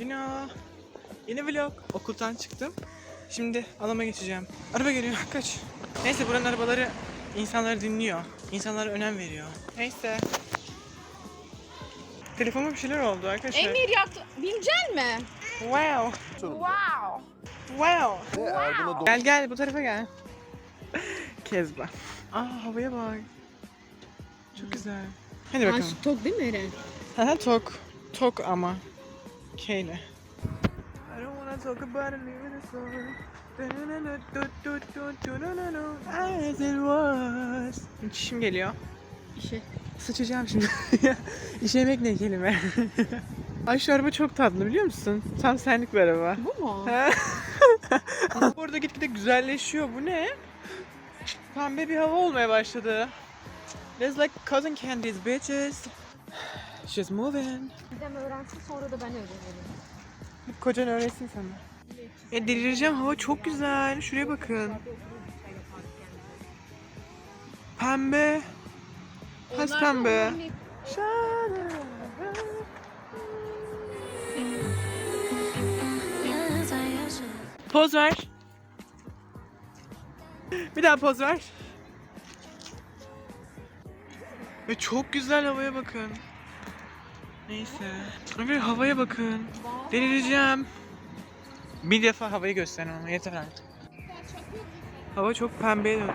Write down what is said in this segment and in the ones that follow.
Günah. Yeni vlog. Okuldan çıktım. Şimdi alama geçeceğim. Araba geliyor. Kaç. Neyse buranın arabaları insanları dinliyor. İnsanlara önem veriyor. Neyse. Telefonuma bir şeyler oldu arkadaşlar. Emir yaktı. Binecek mi? Wow. Wow. Wow. Gel gel bu tarafa gel. Kezba. Aa havaya bak. Çok güzel. Hadi Ha, bakalım. şu tok değil mi Eren? Haha tok. Tok ama. K ile. I don't wanna talk about it, leave it alone. As it was. Çişim geliyor. İşe. Sıçacağım şimdi. İşemek ne kelime? Ay şu araba çok tatlı biliyor musun? Tam senlik bir araba. Bu mu? Orada gitgide güzelleşiyor. Bu ne? Pembe bir hava olmaya başladı. There's like cotton candies, bitches. She's moving. Dedem öğrensin sonra da ben öğrenirim. Kocan öğretsin sana. Ya delireceğim hava çok güzel. Şuraya bakın. Pembe. Has pembe. Poz ver. Bir daha poz ver. Ve çok güzel havaya bakın. Neyse. Ve havaya bakın. Delireceğim. Bir defa havayı gösterin ama yeter artık. Hava çok pembeye döndü.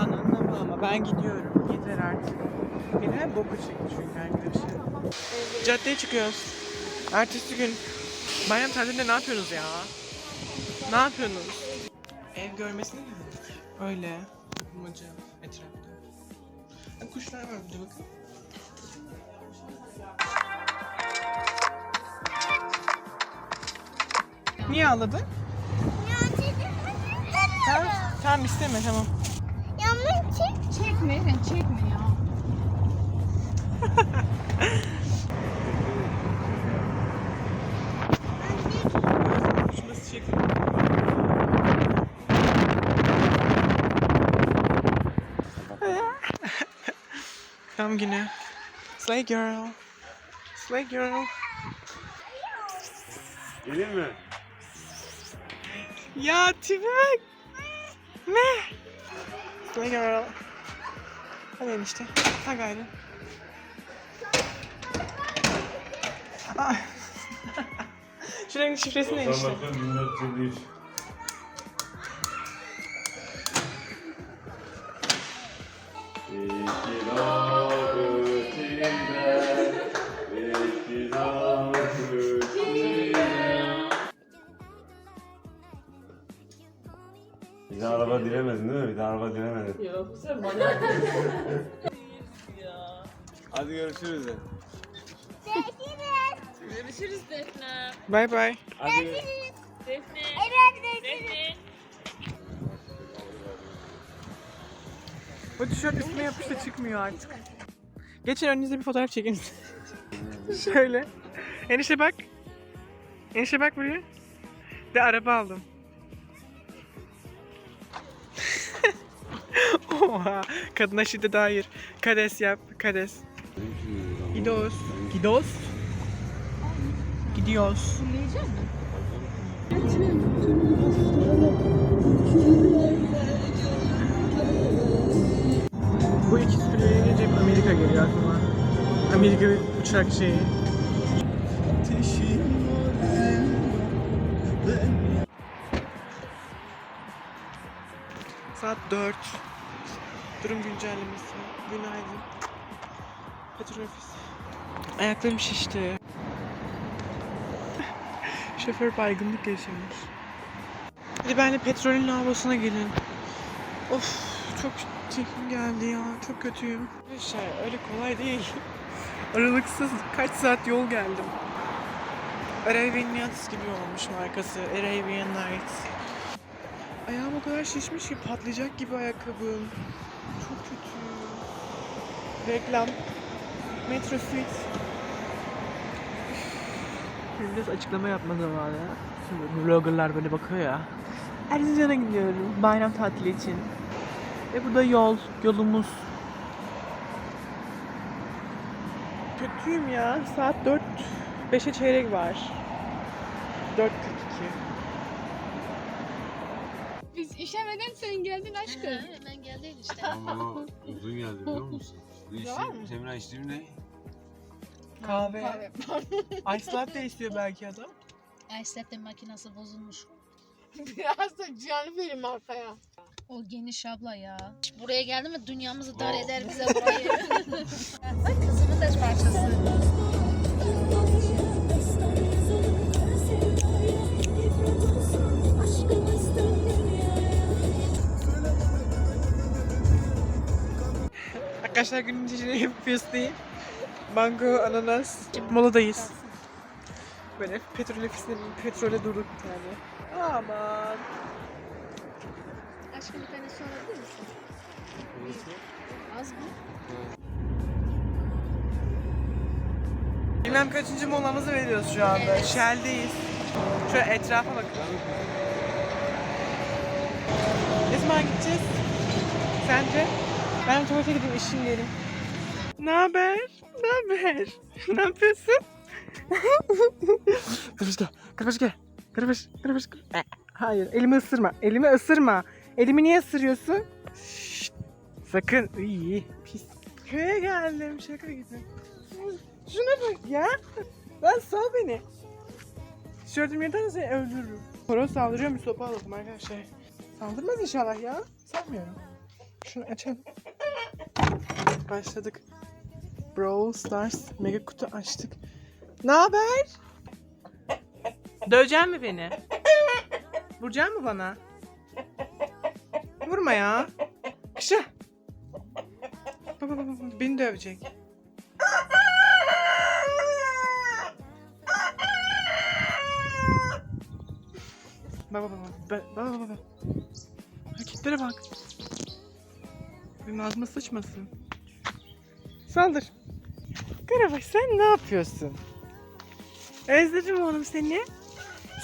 Anlamam ama ben gidiyorum. Yeter artık. Hep boku çekti çünkü arkadaşlar. Caddeye çıkıyoruz. Ertesi gün. Bayram tatilinde ne yapıyorsunuz ya? Ne yapıyorsunuz? Ev görmesine geldik. Öyle. Bulmaca etrafta. Kuşlar var burada bakın. Niye ağladın? Tamam, tamam isteme tamam. Çekme Eren çekme ya. Şurası çek. Tamam yine. Slay girl. Slay girl. Gelin mi? Ya tipe bak. Ne? Slay girl. Hadi enişte. Ha gayrı. Aa. Şuranın şifresi ne enişte? Bakın 1453. İki dağ ötinde, araba dilemedin değil mi? Bir araba dilemedin. Yok sen bana Hadi görüşürüz de. Görüşürüz Defne. Bye bye. Hadi. Defne. Defne. Bu tişört üstüne yapıştı çıkmıyor artık. Geçin önünüze bir fotoğraf çekin. Şöyle. Enişte bak. Enişte bak buraya. De araba aldım. Oha. Kadına şiddet hayır. Kades yap. Kades. Gidiyoruz. Gidiyoruz. Gidiyoruz. Bu iki sürüye gelince Amerika geliyor aklıma. Amerika bir uçak şeyi. Saat 4. Durum güncellemesi. Günaydın. Petrol ofis. Ayaklarım şişti. Şoför baygınlık yaşamış. Hadi benimle petrolün lavabosuna gelin. Of çok çekim geldi ya. Çok kötüyüm. Arkadaşlar öyle kolay değil. Aralıksız kaç saat yol geldim. Arabian Nights gibi olmuş markası. Arabian Nights. Ayağım o kadar şişmiş ki patlayacak gibi ayakkabım. Çok kötü. Reklam. Metro Fit. Şimdi biraz açıklama yapma zamanı. Şimdi vloggerlar böyle bakıyor ya. Erzincan'a gidiyorum bayram tatili için. Ve bu da yol, yolumuz. Kötüyüm ya. Saat 4 5'e çeyrek var. 4.42. Biz işemeden sen geldin aşkım. İşte. Ama uzun geldi biliyor musun? Bu işi Var mı? Semra içtiğim ne? Kahve. Ice latte istiyor belki adam. Ice latte makinesi bozulmuş. Biraz da canı benim arkaya. O geniş abla ya. Buraya geldi mi dünyamızı dar eder bize burayı. Bak kızımın da parçası. Arkadaşlar günün içine fiyastayım. Mango, ananas. Moladayız. Böyle petrol ofisinde petrole durduk tane. Aman. Aşkım bir tane su alabilir misin? Az mı? Bilmem kaçıncı molamızı veriyoruz şu anda. Shell'deyiz. Şöyle etrafa bakın. Ne zaman gideceğiz? Sence? Ben tuvalete gideyim, işim yerim. Ne haber? Ne haber? ne yapıyorsun? Kırbaç gel. Kırbaç gel. Kırbaç. Kırbaç. Eh, Hayır. Elimi ısırma. Elimi ısırma. Elimi niye ısırıyorsun? Şşt. Sakın. İyi. Pis. Köye geldim. Şaka gibi. Şuna bak ya. Lan sal beni. Tişörtüm yeter seni öldürürüm. Horoz saldırıyor mu sopa alalım arkadaşlar. Saldırmaz inşallah ya. Sanmıyorum. Şunu açalım. Başladık. Brawl Stars mega kutu açtık. Ne haber? Dövecek mi beni? Vuracak mı bana? Vurma ya. Kışa. Baba baba beni dövecek. Baba baba baba baba. Hareketlere bak. Benim ağzıma sıçmasın. Saldır. Karabaş sen ne yapıyorsun? Özledim oğlum seni.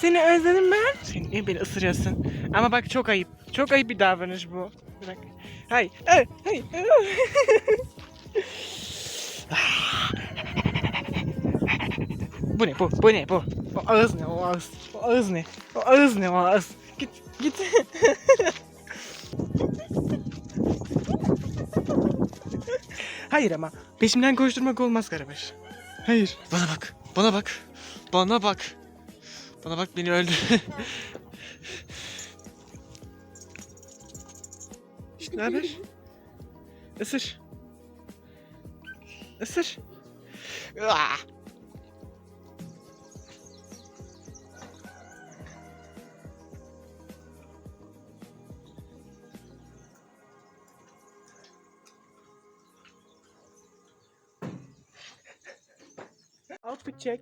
Seni özledim ben. Sen niye beni ısırıyorsun? Ama bak çok ayıp. Çok ayıp bir davranış bu. Bırak. Hay. Hay. Hay. bu ne bu? Bu ne bu? O ağız ne? O ağız. O ağız ne? O ağız ne? O ağız. Git. Git. Hayır ama peşimden koşturmak olmaz Karabaş. Hayır. Bana bak. Bana bak. Bana bak. Bana bak beni öldür. İşte ne haber? Isır. Isır. Ah! Check.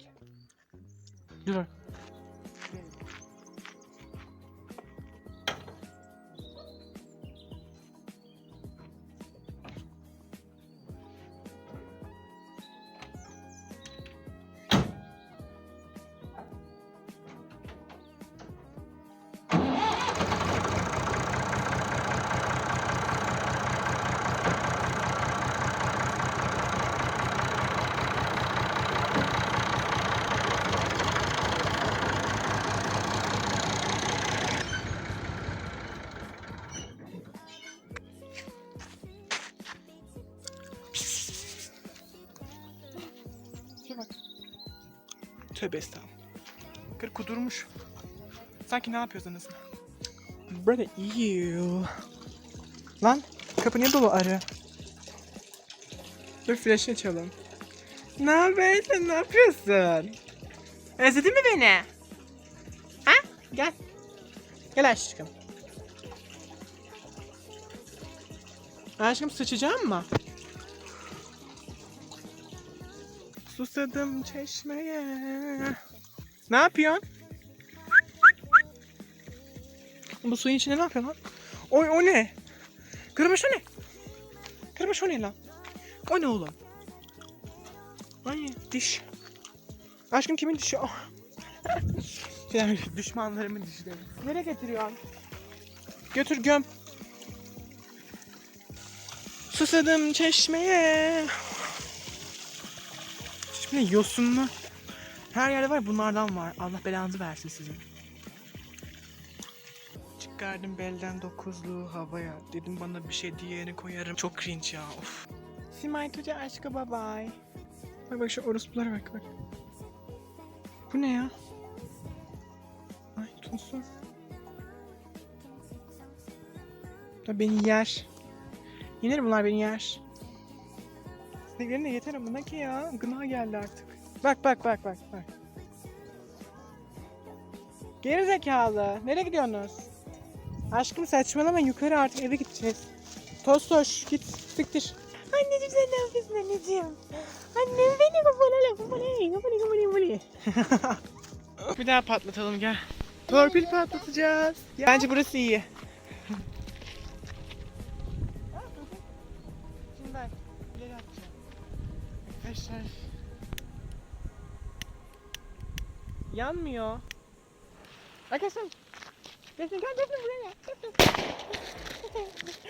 Dur. Tövbe estağfurullah. Kır kudurmuş. Sanki ne yapıyorsunuz? Brother you. Lan kapı niye dolu arı? Dur flash açalım. Ne sen ne yapıyorsun? Özledin mi beni? Ha? Gel. Gel aşkım. Aşkım sıçacağım mı? Susadım çeşmeye. Ne yapıyorsun? Bu suyun içinde ne yapıyorsun lan? Oy o ne? Kırmış o ne? Kırmış o ne lan? O ne oğlum? Ay diş. Aşkım kimin dişi? Oh. yani düşmanlarımın dişleri. Nereye getiriyorsun? Götür göm. Susadım çeşmeye. Çeşme yosunlu. Her yerde var bunlardan var. Allah belanızı versin sizin. Çıkardım belden dokuzluğu havaya. Dedim bana bir şey diyeni koyarım. Çok cringe ya of. Simay Tuca aşkı bye bye. Bak bak şu orospulara bak bak. Bu ne ya? Ay Tunsun. Ya beni yer. Yenir bunlar beni yer. Sinirlerin de yeter ama ne ki ya? Gına geldi artık. Bak bak bak bak bak. Geri zekalı. Nereye gidiyorsunuz? Aşkım saçmalama yukarı artık eve gideceğiz. Tostoş git siktir. Anneciğim sen ne yapıyorsun anneciğim? Annem beni kapalı kapalı kapalı kapalı. Bir daha patlatalım gel. Torpil patlatacağız. Bence burası iyi. Arkadaşlar. Yanmıyor. Arkadaşlar. Defne gel Defne buraya. Defne.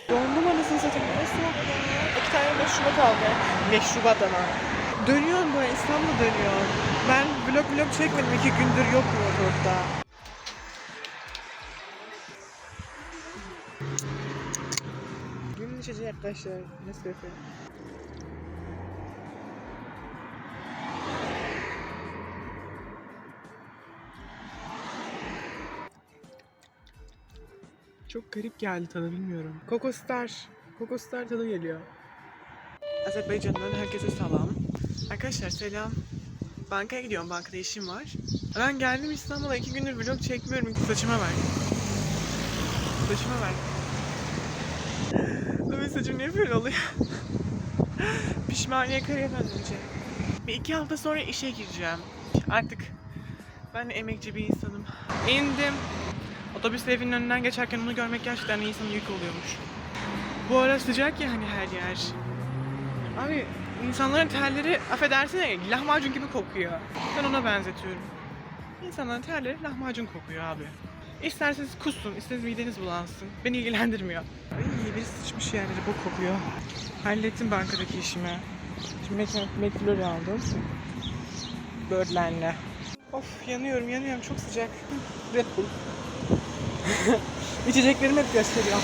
Dondum anasını satayım. Ne soğuk ya. İki tane meşrubat aldı. Meşrubat ama. Dönüyorum böyle İstanbul'a dönüyorum. Ben vlog vlog çekmedim. iki gündür yok mu orada? Günün içeceği arkadaşlar. Nescafe. Çok garip geldi tadı bilmiyorum. Coco Star. Coco Star tadı geliyor. Azerbaycan'dan herkese selam. Arkadaşlar selam. Bankaya gidiyorum. Bankada işim var. Ben geldim İstanbul'a iki gündür vlog çekmiyorum. Saçıma bak. Saçıma bak. Abi saçım niye böyle oluyor? Pişmaniye karaya dönecek. Bir iki hafta sonra işe gireceğim. Artık ben emekçi bir insanım. İndim. Otobüs evinin önünden geçerken onu görmek gerçekten insanın yük oluyormuş. Bu ara sıcak ya hani her yer. Abi insanların terleri affedersin lahmacun gibi kokuyor. Ben ona benzetiyorum. İnsanların terleri lahmacun kokuyor abi. İsterseniz kussun, isterseniz mideniz bulansın. Beni ilgilendirmiyor. Ay biri sıçmış yerleri bu kokuyor. Hallettim bankadaki işimi. Şimdi McFlurry aldım. Birdland'le. Of yanıyorum yanıyorum çok sıcak. Red Bull. İçeceklerimi hep gösteriyorum.